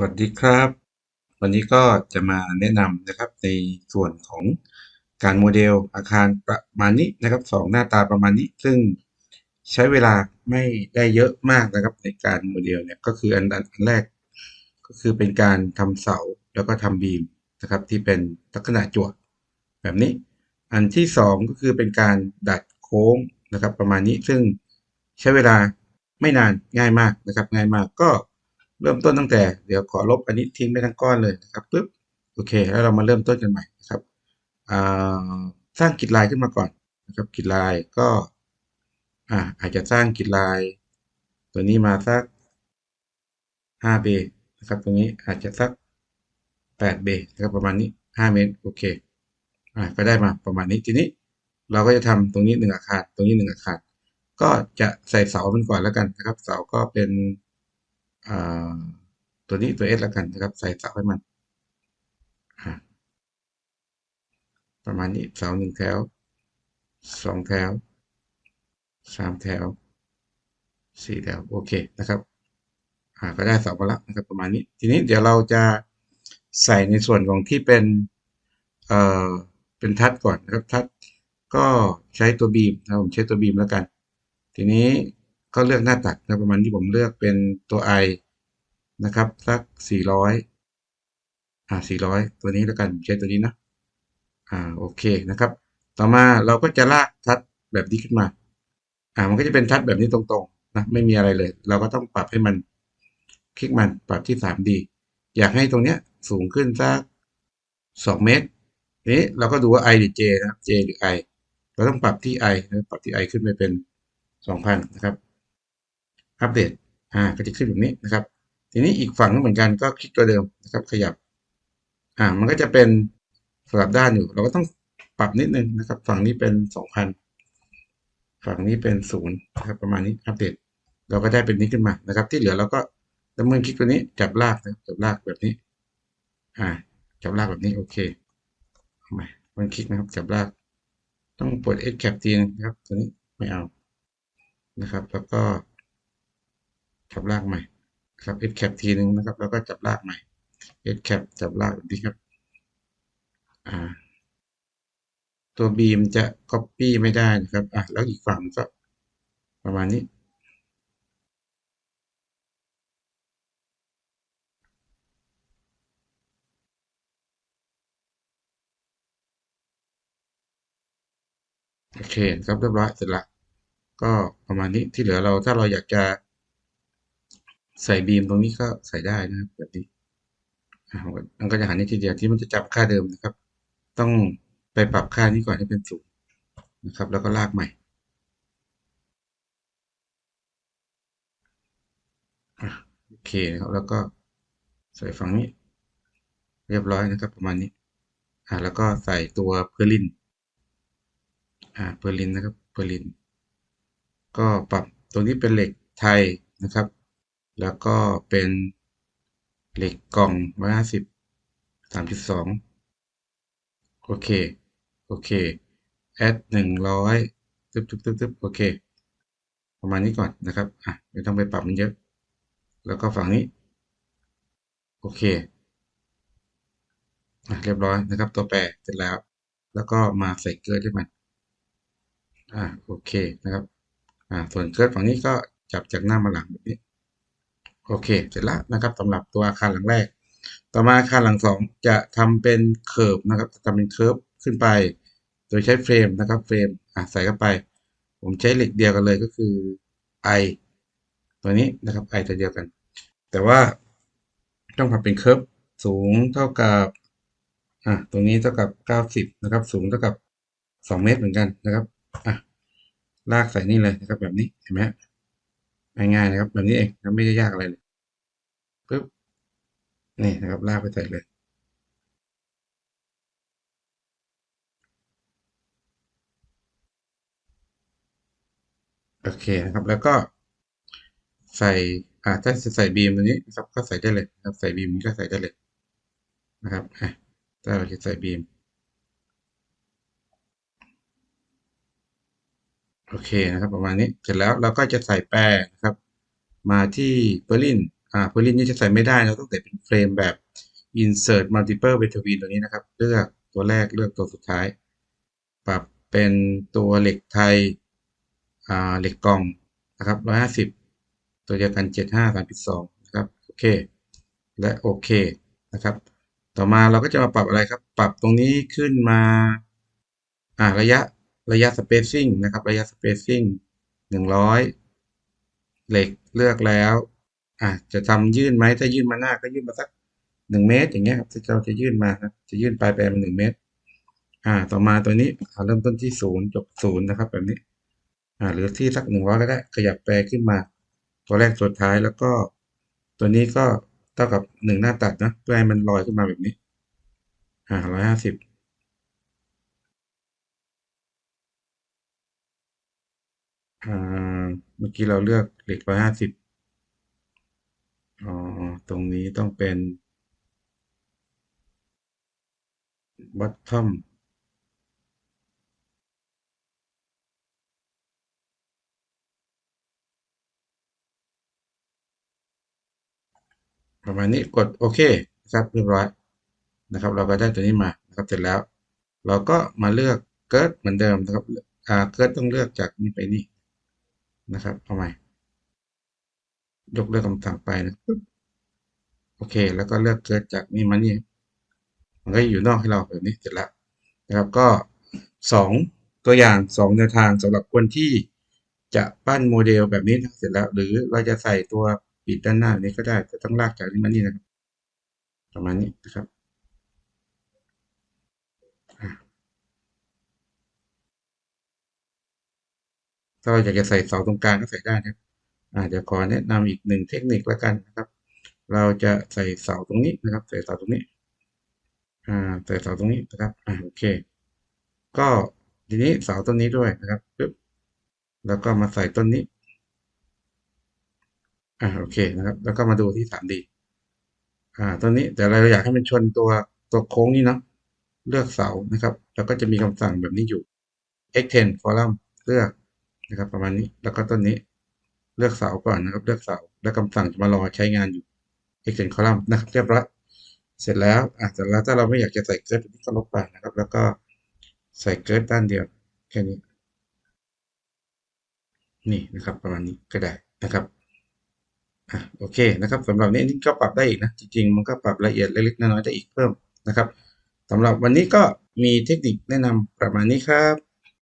วัสดีครับ วันนี้ก็จะมาแนะนำนะครับในส่วนของการโมเดลอาคารประมาณนี้นะครับสองหน้าตาประมาณนี้ ซึ่งใช้เวลาไม่ได้เยอะมากนะครับในการโมเดลเนี่ยก็คืออันอันแรก ก็คือเป็นการทำเสาแล้วก็ทำบีมนะครับที่เป็นลักษณะจั่วแบบนี้ อันที่สองก็คือเป็นการดัดโค้งนะครับประมาณนี้ซึ่งใช้เวลาไม่นานง่ายมากนะครับง่ายมากก็ เริ่มต้นตั้งแต่เดี๋ยวขอลบอันนี้ทิ้งไปทั้งก้อนเลยนะครับปึ๊บโอเค แล้วเรามาเริ่มต้นกันใหม่นะครับสร้างกิจลายขึ้นมาก่อนนะครับกิจลายก็อ่าอาจจะสร้างกิจลาย ตัวนี้มาสัก5เบนะครับตรงนี้อาจจะสัก8เบนะครับประมาณนี้ 5 เมตรโอเคอ่าก็ได้มาประมาณนี้ทีนี้ เราก็จะทำตรงนี้หนึ่งอาคารตรงนี้หนึ่งอาคารก็จะใส่เสามันก่อนแล้วกันนะครับ เสาก็เป็น ตัวนี้ตัวเอสแล้วกันนะครับ ใส่เสาให้มัน ประมาณนี้เสาหนึ่งแถวสองแถวสามแถวสี่แถวโอเคนะครับอ่าก็ได้เสามาแล้วนะครับประมาณนี้ ทีนี้เดี๋ยวเราจะใส่ในส่วนของที่เป็นเอ่อเป็นทัดก่อนนะครับทัดก็ใช้ตัวบีมนะผมใช้ตัวบีมแล้วกัน ทีนี้ ก็เลือกหน้าตัดนะประมาณที่ผมเลือกเป็นตัว i นะครับสัก 400 อ่า 400 ตัวนี้แล้วกันใช้ตัวนี้นะอ่าโอเคนะครับ ต่อมาเราก็จะลากทัดแบบนี้ขึ้นมา อ่ามันก็จะเป็นทัดแบบนี้ตรงๆนะไม่มีอะไรเลย เราก็ต้องปรับให้มันคลิกมันปรับที่ 3D อยากให้ตรงเนี้ยสูงขึ้นสัก 2 เมตรนี้เราก็ดูว่า i หรือ j นะครับ j หรือ i เราต้องปรับที่ i นะปรับที่ i ขึ้นไปเป็น 2,000 นะครับ อัปเดตอ่าก็จะขึ้นแบบนี้นะครับ ทีนี้อีกฝั่งก็เหมือนกันก็คลิกตัวเดิมนะครับ ขยับอ่ามันก็จะเป็นสลับด้านอยู่ เราก็ต้องปรับนิดนึงนะครับ ฝั่งนี้เป็นสองพันฝั่งนี้เป็นศูนย์นะครับประมาณนี้อัปเดต เราก็ได้เป็นนี้ขึ้นมานะครับ ที่เหลือเราก็ดำเนินคลิกตัวนี้จับลากนะจับลากแบบนี้ อ่า จับลากแบบนี้โอเคเอาใหม่มันคลิกนะครับ จับลาก ต้องปลด X cap ทีนะครับตัวนี้ไม่เอานะครับ แล้วก็ จับลากใหม่ครับ s cap ทีนึงนะครับ แล้วก็จับลากใหม่ s cap จับลากแบบนี้ครับอ่าตัวบีมจะ copy ไม่ได้นะครับอะแล้วอีกฝั่งก็ประมาณนี้ โอเคครับเรียบร้อยเสร็จละก็ประมาณนี้ที่เหลือเราถ้าเราอยากจะ ใส่บีมตรงนี้ก็ใส่ได้นะครับแบบนี้มันก็จะหาในทีเดียวที่มันจะจับค่าเดิมนะครับ ต้องไปปรับค่านี้ก่อนให้เป็นศูนย์นะครับ แล้วก็ลากใหม่โอเคนะครับแล้วก็ใส่ฝั่งนี้ เรียบร้อยนะครับ ประมาณนี้อ่าแล้วก็ใส่ตัวเพอร์ลินอ่าเพอร์ลินนะครับเพอร์ลิน ก็ปรับตัวนี้เป็นเหล็กไทยนะครับ แล้วก็เป็นเหล็กกล่องร้อยห้าสิบสามจุดสองโอเค โอเค แอดหนึ่งร้อยตึ๊บตึ๊บตึ๊บตึ๊บโอเค ประมาณนี้ก่อนนะครับ อะ ไม่ต้องไปปรับมันเยอะ แล้วก็ฝั่งนี้ โอเค อะ เรียบร้อยนะครับ ตัวแปรเสร็จแล้ว แล้วก็มาใส่เกลือด้วยมัน อ่าโอเคนะครับ อ่า ส่วนเกลือฝั่งนี้ก็จับจากหน้ามาหลังแบบนี้ โอเค เสร็จแล้วนะครับสำหรับตัวอาคารหลังแรก ต่อมาอาคารหลังสองจะทำเป็นเคิร์ฟนะครับจะทำเป็นเคิร์ฟขึ้นไป โดยใช้เฟรมนะครับเฟรมอะใส่เข้าไป ผมใช้เหล็กเดียวกันเลยก็คือ i ตัวนี้นะครับ i ตัวเดียวกัน แต่ว่าต้องทำเป็นเคิร์ฟสูงเท่ากับอะตรงนี้เท่ากับ 90 นะครับ สูงเท่ากับ 2 เมตรเหมือนกันนะครับอะลากใส่นี่เลยนะครับแบบนี้เห็นไหม ง่ายๆนะครับ แบบนี้เองไม่ได้ยากอะไรเลยปึ๊บนี่นะครับ ลากไปใส่เลย โอเคนะครับ แล้วก็ใส่อ่าถ้าจะใส่บีมตัวนี้นะครับก็ใส่ได้เลยครับใส่บีมก็ใส่ได้เลยนะครับถ้าเราจะใส่บีม โอเคนะครับ ประมาณนี้เสร็จแล้วเราก็จะใส่แปรนะครับ มาที่เบอร์ลินอ่าพื้นรินนี่จะใส่ไม่ได้เราต้องแต่เป็นเฟรมแบบ insert multiple between ตัวนี้นะครับ เลือกตัวแรกเลือกตัวสุดท้าย ปรับเป็นตัวเหล็กไทยอ่าเหล็กกล่องนะครับร้อยห้าสิบตัวเดียวกันเจ็ดห้าสามสิบสองนะครับโอเค และโอเคนะครับ ต่อมาเราก็จะมาปรับอะไรครับ ปรับตรงนี้ขึ้นมาอ่าระยะ ระยะ spacing นะครับ ระยะ spacing หนึ่งร้อยเหล็กเลือกแล้วอะจะทำยื่นไหมถ้ายื่นมาหน้าก็ยื่นมาสักหนึ่งเมตร อย่างเงี้ยครับถ้าเราจะยื่นมาครับจะยื่นปลายแปลงมาหนึ่งเมตร อ่า ต่อมาตัวนี้เริ่มต้นที่ศูนย์จบศูนย์นะครับ แบบนี้ อ่า หรือที่สักหนึ่งร้อยก็ได้ ขยับแปลขึ้นมา ตัวแรกตัวท้ายแล้วก็ ตัวนี้ก็เท่ากับหนึ่งหน้าตัดนะเพื่อให้มันลอยขึ้นมาแบบนี้ อ่าร้อยห้าสิบอ่า เมื่อกี้เราเลือกเหล็กร้อยห้าสิบอ๋อ ตรงนี้ต้องเป็น bottom ประมาณนี้กดโอเคครับเรียบร้อยนะครับ เราก็ได้ตัวนี้มานะครับเสร็จแล้ว เราก็มาเลือกเกิร์ดเหมือนเดิมนะครับอ่าเกิร์ดต้องเลือกจากนี้ไปนี่ นะครับ เอาใหม่ ยกเลือกคำสั่งไปนะโอเค แล้วก็เลือกเกิดจากนี่มานี่ มันก็อยู่นอกให้เราแบบนี้เสร็จแล้วนะครับก็สองตัวอย่างสองแนวทางสำหรับคนที่จะปั้นโมเดลแบบนี้เสร็จแล้ว หรือเราจะใส่ตัวปิดด้านหน้านี้ก็ได้แต่ต้องลากจากนี้มานี่นะครับ ประมาณนี้นะครับ ถ้าเราอยากจะใส่เสาตรงกลางก็ใส่ได้นะครับเดี๋ยวขอแนะนำอีกหนึ่งเทคนิคแล้วกันนะครับ เราจะใส่เสาตรงนี้นะครับ ใส่เสาตรงนี้อ่าใส่เสาตรงนี้นะครับอ่าโอเค ก็ทีนี้เสาต้นนี้ด้วยนะครับปึ๊บแล้วก็มาใส่ต้นนี้อ่าโอเคนะครับ แล้วก็มาดูที่ 3D อ่าต้นนี้แต่เราอยากให้มันชนตัวตัวโค้งนี้นะเลือกเสานะครับ แล้วก็จะมีคำสั่งแบบนี้อยู่ x10 column เลือก นะครับ ประมาณนี้แล้วก็ต้นนี้เลือกเสาก่อนนะครับ เลือกเสาแล้วคำสั่งจะมารอใช้งานอยู่ x10 column นะครับ เรียบร้อยเสร็จแล้วอะเสร็จแล้วถ้าเราไม่อยากจะใส่เกิร์ดนี้ก็ลบไปนะครับ แล้วก็ใส่เกิร์ดด้านเดียวแค่นี้นี่นะครับ ประมาณนี้ก็ได้นะครับอะโอเคนะครับสำหรับนี้นี่ก็ปรับได้อีกนะจริงๆ มันก็ปรับละเอียดเล็กๆน้อยๆได้อีกเพิ่มนะครับสำหรับวันนี้ก็มีเทคนิคแนะนำประมาณนี้ครับ